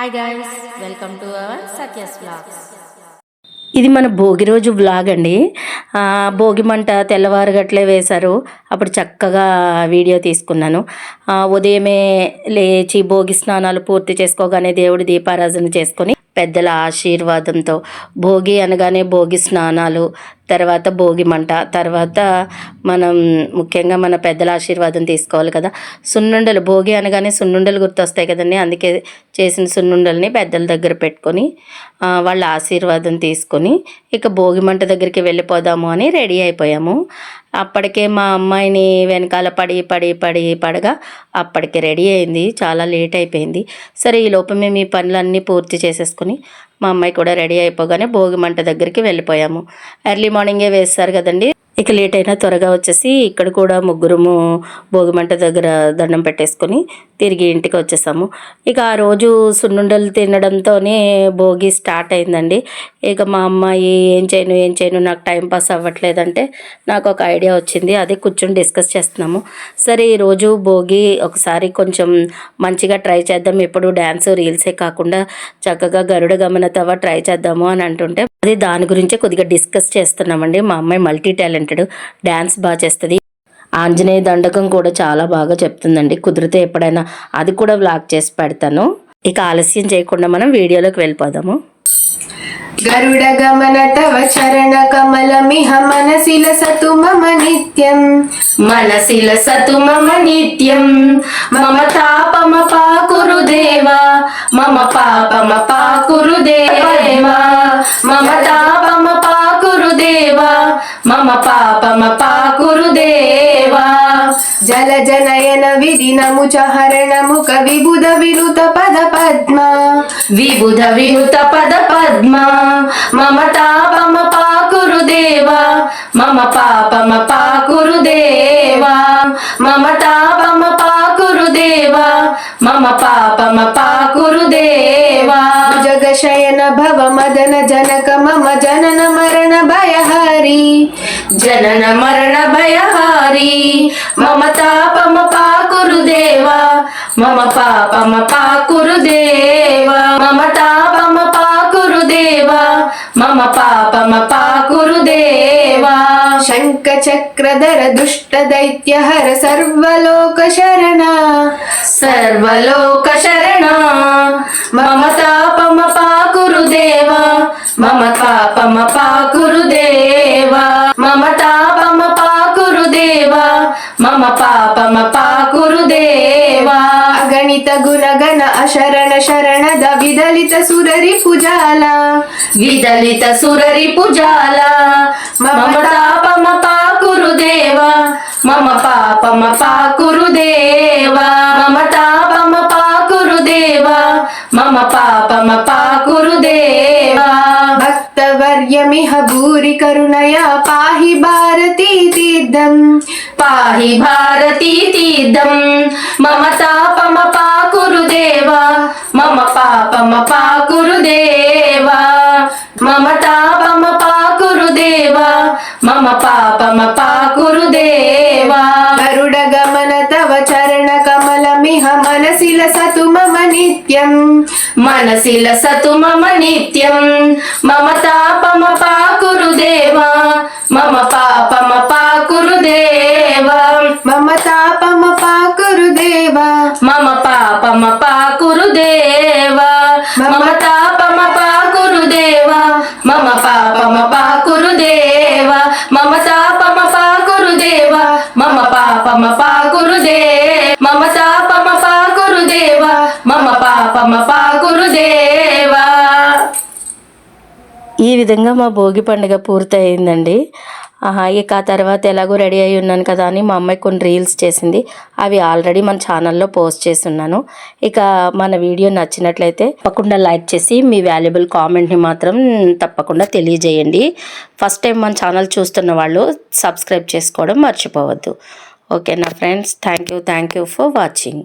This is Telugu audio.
Hi guys welcome to our Satya's blogs ఇది మన భోగి రోజు వ్లాగ్ అండి. భోగి మంట తెల్లవారుగట్లే వేశారు. అప్పుడు చక్కగా వీడియో తీసుకున్నాను. ఉదయమే లేచి భోగి స్నానాలు పూర్తి చేసుకోగానే దేవుడి దీపారాధన చేసుకొని పెద్దల ఆశీర్వాదంతో. భోగి అనగానే భోగి స్నానాలు తర్వాత భోగి మంట తర్వాత మనం ముఖ్యంగా మన పెద్దల ఆశీర్వాదం తీసుకోవాలి కదా. సున్నుండలు భోగి అనగానే సున్నుండలు గుర్తొస్తాయి కదండి. అందుకే చేసిన సున్నుండల్ని పెద్దల దగ్గర పెట్టుకొని వాళ్ళ ఆశీర్వాదం తీసుకొని ఇక భోగి మంట దగ్గరికి వెళ్ళిపోదాము అని రెడీ అయిపోయాము. అప్పటికే మా అమ్మాయిని వెనకాల పడి పడి పడి పడగా అప్పటికే రెడీ అయింది. చాలా లేట్ అయిపోయింది. సరే ఈ లోపు మేము ఈ పనులన్నీ పూర్తి చేసేసుకుని మా అమ్మాయి కూడా రెడీ అయిపోగానే భోగి మంట దగ్గరికి వెళ్ళిపోయాము. ఎర్లీ మార్నింగే వేస్తారు కదండి. ఇక లేట్ అయినా త్వరగా వచ్చేసి ఇక్కడ కూడా ముగ్గురుము భోగిమంట దగ్గర దండం పెట్టేసుకొని తిరిగి ఇంటికి వచ్చేసాము. ఇక ఆ రోజు సున్నుండలు తినడంతోనే భోగి స్టార్ట్ అయిందండి. ఇక మా అమ్మాయి ఏం చేయను ఏం చేయను నాకు టైం పాస్ అవ్వట్లేదంటే నాకు ఒక ఐడియా వచ్చింది. అదే కూర్చొని డిస్కస్ చేస్తున్నాము. సరే ఈరోజు భోగి ఒకసారి కొంచెం మంచిగా ట్రై చేద్దాం. ఎప్పుడు డ్యాన్స్ రీల్సే కాకుండా చక్కగా గరుడ గమనతవ ట్రై చేద్దాము అని అంటుంటే అది దాని గురించే కొద్దిగా డిస్కస్ చేస్తున్నామండి. మా అమ్మాయి మల్టీ టాలెంట్ టాలెంటెడ్ డ్యాన్స్ బాగా చేస్తుంది. ఆంజనేయ దండకం కూడా చాలా బాగా చెప్తుందండి. కుదిరితే ఎప్పుడైనా అది కూడా వ్లాగ్ చేసి పెడతాను. ఇక ఆలస్యం చేయకుండా మనం వీడియోలోకి వెళ్ళిపోదాము. గరుడ గమన తవ చరణ కమలమిహ మనసిల సతు మమ నిత్యం మనసిల సతు మమ నిత్యం మమ తాపమ పాకురు దేవా. మమ పాపమ పాకురు దేవా. మమ తా మమ పాపమ పాకురు దేవా జల జనయన విదినము చహరణము కవిబుధ వినుత పద పద్మ. విబుధ వినుత పద పద్మ. మమ తాపమ పాకురు దేవా మమ పాపమ పాకురు దేవా మమ తాపమ పాకురు దేవా మమ పాపమ పాకురు దేవా జగ శయన భవ మదన జనక మమ జనన భయహరి జనన మరణ భయహారి. మమ తాపమ పాకురు దేవా. మమ పాపమ పాకురు దేవా. మమ తాపమ పాకురు దేవా. మమ పాపమ పాకురు దేవా. శంఖ చక్రధర దుష్ట దైత్య హర సర్వలోక శరణ. సర్వలోక దేవా మమ తాపమ పాకురు దేవా మమ పాపమ పాకురు దేవా. అగణిత గుణగణ అశరణ శరణద విదలిత సురరి పుజాల విదలిత సురరి పుజాల. మమ తాపమ పాకురు దేవా మమ పాపమ పాకురు దేవా. మమ తాపమ పాకురు దేవా మమ పాపమ పా భక్తవర్యమిహ భూరి కరుణయా పాహి భారతీ తీర్థం. పాహి భారతీ తీర్థం. మమ తాపమ పాకురు దేవా మమ పాపమ పాకురు దేవా మమ తాపమ పాకురు దేవా మమ పాపమ పాకురు దేవా గరుడ గమన తవ చరణ కమలమిహ మనసిల సతు నిత్యం. మనసిల సతు మమ నిత్యం. మమ తాపమ పాకురు దేవా మమ పాపమ పాకురు దేవా మమ తాపమ పాకురు దేవా మమ పాపమ పాకురు దేవా మమ తాపమ పాకురు దేవా మమ పాపమ పాకురు దేవా మమ తాపమ పాకురు దేవా మమ పాపమ పాకురు ఈ విధంగా మా భోగి పండుగ పూర్తయిందండి. ఇక ఆ తర్వాత ఎలాగో రెడీ అయి ఉన్నాను కదా అని మా అమ్మాయి కొన్ని రీల్స్ చేసింది. అవి ఆల్రెడీ మన ఛానల్లో పోస్ట్ చేస్తున్నాను. ఇక మన వీడియో నచ్చినట్లయితే తప్పకుండా లైక్ చేసి మీ వాల్యుబుల్ కామెంట్ని మాత్రం తప్పకుండా తెలియజేయండి. ఫస్ట్ టైం మన ఛానల్ చూస్తున్న వాళ్ళు సబ్స్క్రైబ్ చేసుకోవడం మర్చిపోవద్దు. ఓకే నా friends? Thank you thank you for watching.